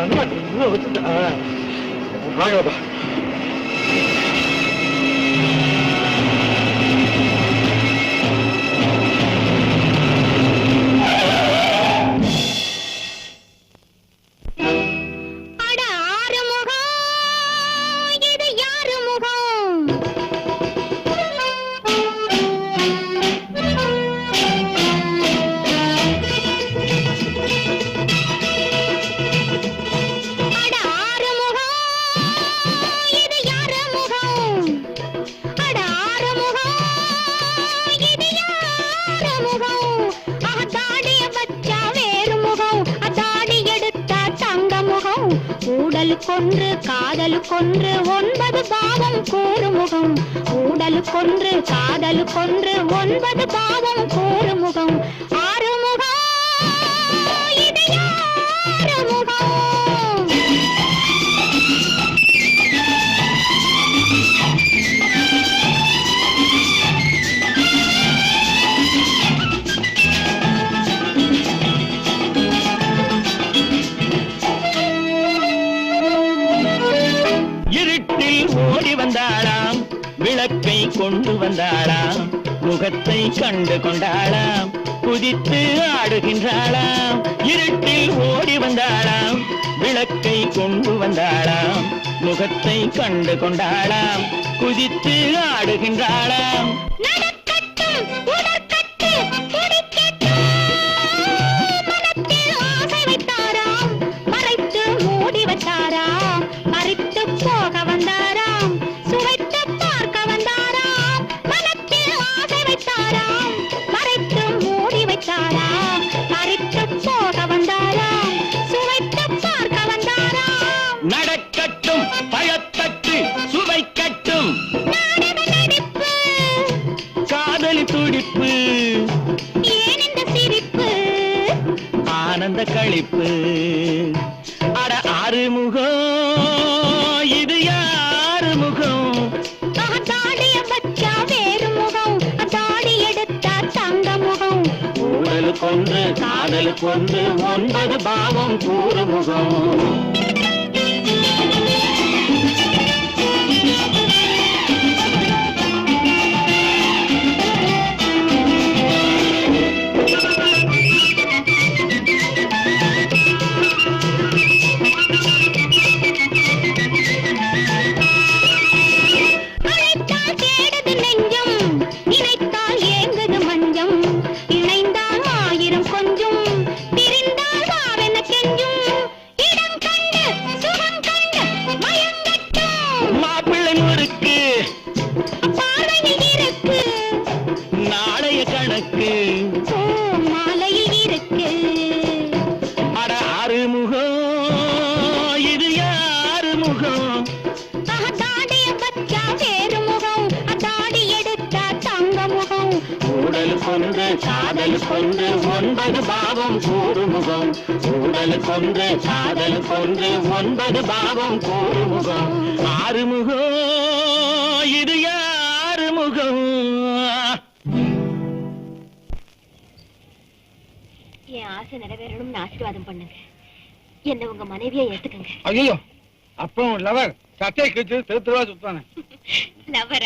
வாங்கப்பா அட ஊடல் கொன்று காதல் கொன்று ஒன்பது பாவம் கூறுமுகம் முகம். ஊடல் கொன்று காதல் கொன்று ஒன்பது பாவம் கூறுமுகம் முகம். வந்தாளாம் விளக்கை கொண்டு வந்தாளாம். முகத்தை கண்டு கொண்டாளாம். குதித்து ஆடுகின்றாளாம். இருட்டில் ஓடி வந்தாளாம். விளக்கை கொண்டு வந்தாளாம். முகத்தை கண்டு கொண்டாளாம். குதித்து ஆடுகின்றாளாம். ஆனந்த களிப்பு அட ஆறுமுகம் இது யாரு முகம் அதாடிய பச்சா வேறு முகம் அதாடி எடுத்தா தங்க முகம் ஊழல் கொன்று காதல் கொன்று ஒன்பது பாவம் கூறு முகம் முகம். அதாடிய பச்சா வேறு முகம். அதாடி எடுத்தா தங்க முகம். ஊழல் கொன்று காதல் கொன்று ஒன்பது பாவம் கூறு முகம். ஊழல் கொன்று காதல் கொன்று ஒன்பது பாவம் கூறு முகம். ஆறுமுகம் இது யாரு முகம். என் ஆசை நிறைவேறணும்னு ஆசீர்வாதம் பண்ணுங்க. என்ன உங்க மனைவியை ஏத்துக்கங்க. ஐயோ அப்புறம் லவர் சட்டை கிழிச்சு திருத்துவா சுத்தானே லவர்